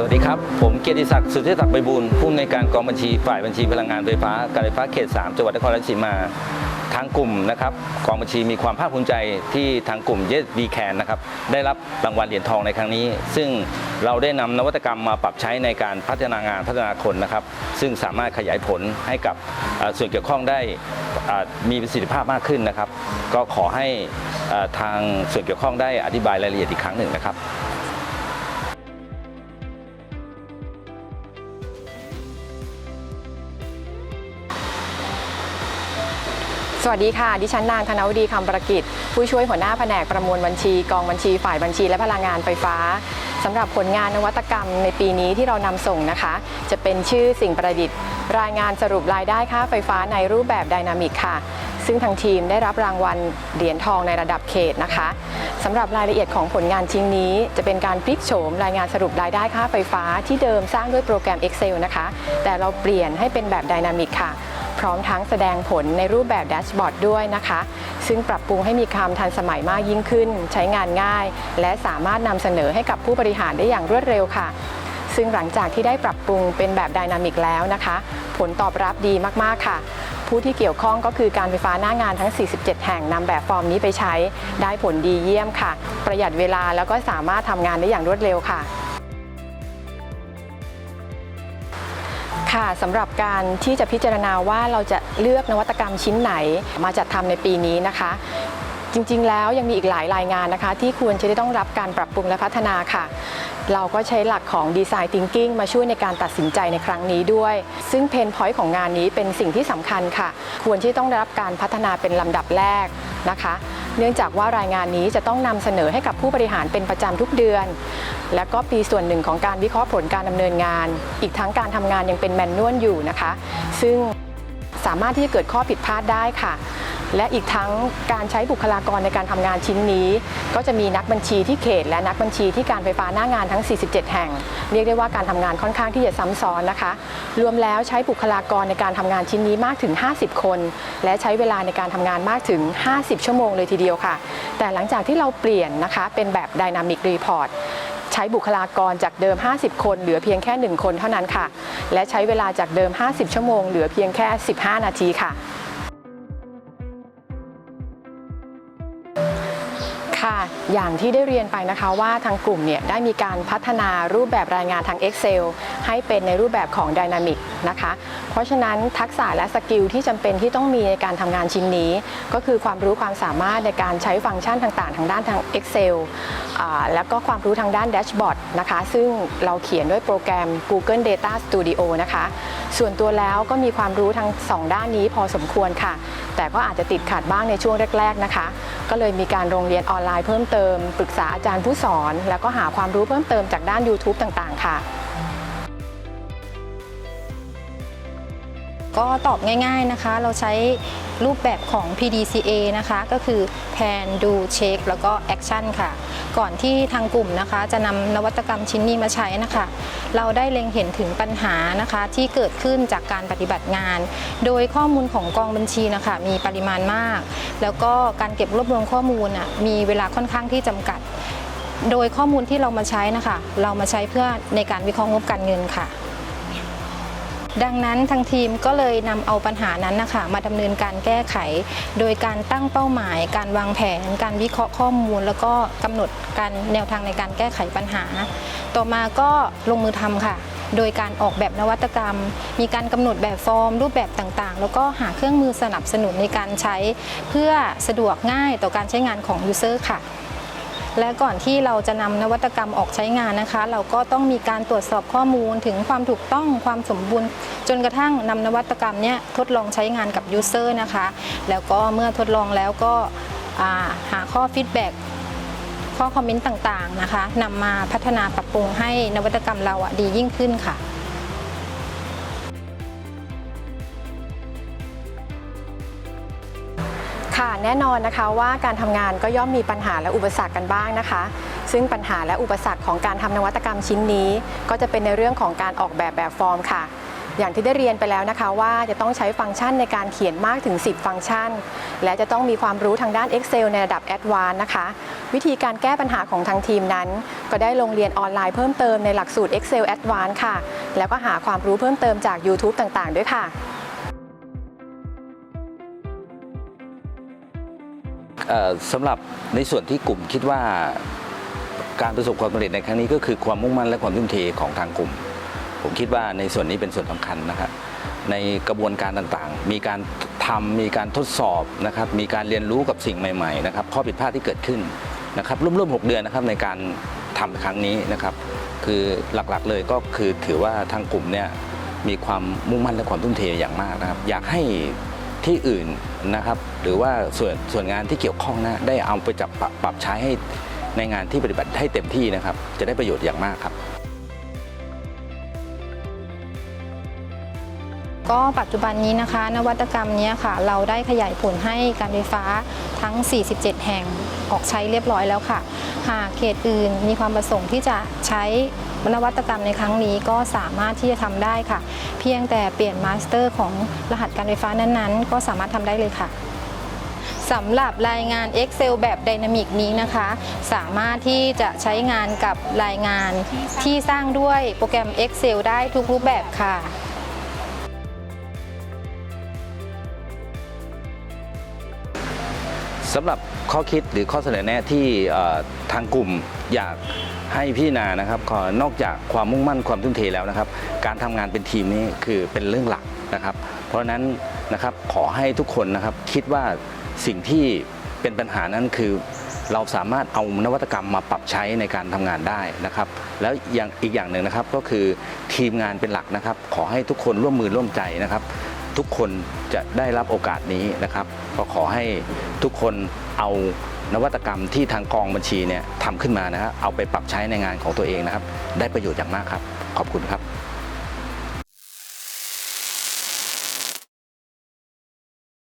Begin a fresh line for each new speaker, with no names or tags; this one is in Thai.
สวัสดีครับ ผมเกียรติศักดิ์สุทธิศักดิ์ไปบูลผู้อำนวยการกองบัญชีฝ่ายบัญชีพลังงานไฟฟ้าการไฟฟ้าเขต 3 จังหวัดนครราชสีมาทางกลุ่มนะครับกองบัญชีมีความภาคภูมิใจที่ทางกลุ่มเยสบีแคนนะครับได้รับรางวัลเหรียญทองในครั้งนี้ ซึ่งเราได้นำนวัตกรรมมาปรับใช้ในการพัฒนางานพัฒนาคนนะครับ ซึ่งสามารถขยายผลให้กับส่วนเกี่ยวข้องได้มีประสิทธิภาพมากขึ้นนะครับ ก็ขอให้ทางส่วนเกี่ยวข้องได้อธิบายรายละเอียดอีกครั้งหนึ่งนะครับ
สวัสดีค่ะ ดิฉันนางธนวดีคำประกิจ ผู้ช่วยหัวหน้าแผนกประมวลบัญชี กองบัญชีฝ่ายบัญชีและพลังงานไฟฟ้าสำหรับผลงานนวัตกรรมในปีนี้ที่เรานำส่งนะคะ จะเป็นชื่อสิ่งประดิษฐ์ รายงานสรุปรายได้ค่าไฟฟ้าในรูปแบบไดนามิกค่ะ ซึ่งทางทีมได้รับรางวัลเหรียญทองในระดับเขตนะคะสำหรับรายละเอียดของผลงานชิ้นนี้ จะเป็นการพลิกโฉมรายงานสรุปรายได้ค่าไฟฟ้าที่เดิมสร้างด้วยโปรแกรม Excel นะคะ แต่เราเปลี่ยนให้เป็นแบบไดนามิกค่ะ พร้อมทั้งแสดงผลในรูปแบบแดชบอร์ดด้วยนะคะ ซึ่งปรับปรุงให้มีความทันสมัยมากยิ่งขึ้น ใช้งานง่าย และสามารถนำเสนอให้กับผู้บริหารได้อย่างรวดเร็วค่ะ ซึ่งหลังจากที่ได้ปรับปรุงเป็นแบบไดนามิกแล้วนะคะ ผลตอบรับดีมากๆค่ะผู้ที่เกี่ยวข้องก็คือการไฟฟ้าหน้างานทั้ง 47 แห่งนำแบบฟอร์มนี้ไปใช้ ได้ผลดีเยี่ยมค่ะ ประหยัดเวลาแล้วก็สามารถทำงานได้อย่างรวดเร็วค่ะ ค่ะสำหรับการที่จะพิจารณาว่าเราจะเลือกนวัตกรรมชิ้นไหนมาจัดทำในปีนี้นะคะ จริงๆ แล้วยังมีอีกหลายรายงานนะคะ ที่ควรจะได้ต้องรับการปรับปรุงและพัฒนาค่ะ เราก็ใช้หลักของ Design Thinking มาช่วยในการตัดสินใจในครั้งนี้ด้วย ซึ่งเพนพอยต์ของงานนี้เป็นสิ่งที่สำคัญค่ะ ควรที่ต้องได้รับการพัฒนาเป็นลำดับแรกนะคะ เนื่องจากว่ารายงานนี้จะต้องนำเสนอให้กับผู้บริหารเป็นประจำทุกเดือน และก็ปีส่วนหนึ่งของการวิเคราะห์ผลการดำเนินงาน อีกทั้งการทำงานยังเป็นแมนนวลอยู่นะคะ ซึ่งสามารถที่จะเกิดข้อผิดพลาดได้ค่ะ และอีกทั้งการใช้บุคลากรในการทำงานชิ้นนี้ ก็จะมีนักบัญชีที่เขต และนักบัญชีที่การไฟฟ้าหน้างานทั้ง 47 แห่ง เรียกได้ว่าการทำงานค่อนข้างที่จะซ้ำซ้อนนะคะ รวมแล้วใช้บุคลากรในการทำงานชิ้นนี้มากถึง 50 คน และใช้เวลาในการทำงานมากถึง 50 ชั่วโมงเลยทีเดียวค่ะ แต่หลังจากที่เราเปลี่ยนนะคะเป็นแบบ Dynamic Report ใช้บุคลากรจากเดิม 50 คนเหลือเพียงแค่ 1 คนเท่านั้นค่ะ และใช้เวลาจากเดิม 50 ชั่วโมงเหลือเพียงแค่ 15 นาทีค่ะ อย่างที่ได้เรียนไปนะคะว่าทางกลุ่มเนี่ยได้มีการพัฒนารูปแบบรายงานทาง Excel ให้เป็นในรูปแบบของ Dynamic นะคะ เพราะฉะนั้นทักษะและสกิลที่จำเป็นที่ต้องมีในการทำงานชิ้นนี้ ก็คือความรู้ความสามารถในการใช้ฟังก์ชันต่างๆ ทางด้านทาง Excel แล้วก็ความรู้ทางด้านแดชบอร์ดนะคะ ซึ่งเราเขียนด้วยโปรแกรม Google Data Studio นะคะส่วนตัวแล้วก็มีความรู้ทั้งสองด้านนี้พอสมควรค่ะ แต่ก็อาจจะติดขัดบ้างในช่วงแรก ๆนะคะ ก็เลยมีการโรงเรียนออนไลน์เพิ่มเติม ปรึกษาอาจารย์ผู้สอน แล้วก็หาความรู้เพิ่มเติมจากด้าน YouTube ต่างๆ ค่ะ
ก็ตอบง่ายๆนะคะ เราใช้รูปแบบของ PDCA นะคะ ก็คือแพนดูเช็คแล้วก็แอคชั่นค่ะ ก่อนที่ทางกลุ่มนะคะ จะนำนวัตกรรมชิ้นนี้มาใช้นะคะ เราได้เล็งเห็นถึงปัญหานะคะที่เกิดขึ้นจากการปฏิบัติงาน โดยข้อมูลของกองบัญชีนะคะ มีปริมาณมาก แล้วก็การเก็บรวบรวมข้อมูลอะมีเวลาค่อนข้างที่จำกัด โดยข้อมูลที่เรามาใช้นะคะ เรามาใช้เพื่อในการวิเคราะห์งบการเงินค่ะ ดังนั้นทางทีมก็เลยนำเอาปัญหานั้นนะคะมาดำเนินการแก้ไข โดยการตั้งเป้าหมาย การวางแผน การวิเคราะห์ข้อมูล แล้วก็กำหนดการแนวทางในการแก้ไขปัญหา ต่อมาก็ลงมือทำค่ะ โดยการออกแบบนวัตกรรม มีการกำหนดแบบฟอร์ม รูปแบบต่างๆ แล้วก็หาเครื่องมือสนับสนุนในการใช้ เพื่อสะดวกง่ายต่อการใช้งานของยูเซอร์ค่ะ และก่อนที่เราจะนำนวัตกรรมออกใช้งานนะคะ เราก็ต้องมีการตรวจสอบข้อมูลถึงความถูกต้องความสมบูรณ์ จนกระทั่งนำนวัตกรรมเนี้ยทดลองใช้งานกับยูเซอร์นะคะ แล้วก็เมื่อทดลองแล้วก็หาข้อฟีดแบ็กข้อคอมเมนต์ต่างๆนะคะนำมาพัฒนาปรับปรุงให้นวัตกรรมเราอะดียิ่งขึ้นค่ะ
ค่ะแน่นอนนะคะว่าการทำงานก็ย่อมมีปัญหาและอุปสรรคกันบ้างนะคะ ซึ่งปัญหาและอุปสรรคของการทำนวัตกรรมชิ้นนี้ ก็จะเป็นในเรื่องของการออกแบบแบบฟอร์มค่ะ อย่างที่ได้เรียนไปแล้วนะคะ ว่าจะต้องใช้ฟังก์ชันในการเขียนมากถึง 10 ฟังก์ชัน และจะต้องมีความรู้ทางด้าน Excel ในระดับ a d v a n c e นะคะ วิธีการแก้ปัญหาของทางทีมนั้น ก็ได้ลงเรียนออนไลน์เพิ่มเติมในหลักสูตร Excel Advanced ค่ะ แล้วก็หาความรู้เพิ่มเติมจาก YouTube ต่างๆ ด้วยค่ะ
สำหรับในส่วนที่กลุ่มคิดว่าการประสบความสำเร็จในครั้งนี้ก็คือความมุ่งมั่นและความทุ่มเทของทางกลุ่ม ผมคิดว่าในส่วนนี้เป็นส่วนสำคัญนะครับในกระบวนการต่างๆ มีการทำมีการทดสอบนะครับ มีการเรียนรู้กับสิ่งใหม่ๆนะครับ ข้อผิดพลาดที่เกิดขึ้นนะครับร่วมๆ 6 เดือนนะครับในการทำครั้งนี้นะครับ คือหลักๆเลยก็คือถือว่าทางกลุ่มเนี่ยมีความมุ่งมั่นและความทุ่มเทอย่างมากนะครับ อยากให้ ที่อื่นนะครับ หรือว่าส่วนส่วนงานที่เกี่ยวข้องนะได้เอาไปจับปรับปรับใช้ให้ในงานที่ปฏิบัติให้เต็มที่นะครับ จะได้ประโยชน์อย่างมากครับ
ก็ปัจจุบันนี้นะคะ นวัตกรรมนี้ค่ะ เราได้ขยายผลให้การไฟฟ้าทั้ง 47 แห่งออกใช้เรียบร้อยแล้วค่ะ หากเขตอื่นมีความประสงค์ที่จะใช้นวัตกรรมในครั้งนี้ก็สามารถที่จะทำได้ค่ะ เพียงแต่เปลี่ยนมาสเตอร์ของรหัสการไฟฟ้านั้นๆ ก็สามารถทำได้เลยค่ะสำหรับรายงาน Excel แบบไดนามิกนี้นะคะ สามารถที่จะใช้งานกับรายงานที่สร้างด้วยโปรแกรม Excel ได้ทุกรูปแบบค่ะ
สำหรับข้อคิดหรือข้อเสนอแนะที่ทางกลุ่มอยากให้พิจารณานะครับนอกจากความมุ่งมั่นความทุ่มเทแล้วนะครับ การทำงานเป็นทีมนี้คือเป็นเรื่องหลักนะครับ เพราะฉะนั้นนะครับขอให้ทุกคนนะครับคิดว่าสิ่งที่เป็นปัญหานั้นคือ เราสามารถเอานวัตกรรมมาปรับใช้ในการทำงานได้นะครับ แล้วอย่างอีกอย่างหนึ่งนะครับก็คือทีมงานเป็นหลักนะครับ ขอให้ทุกคนร่วมมือร่วมใจนะครับ ทุกคนจะได้รับโอกาสนี้นะครับ ก็ขอให้ทุกคนเอานวัตกรรมที่ทางกองบัญชีเนี่ยทำขึ้นมานะครับเอาไปปรับใช้ในงานของตัวเองนะครับ ได้ประโยชน์อย่างมากครับ ขอบคุณครับ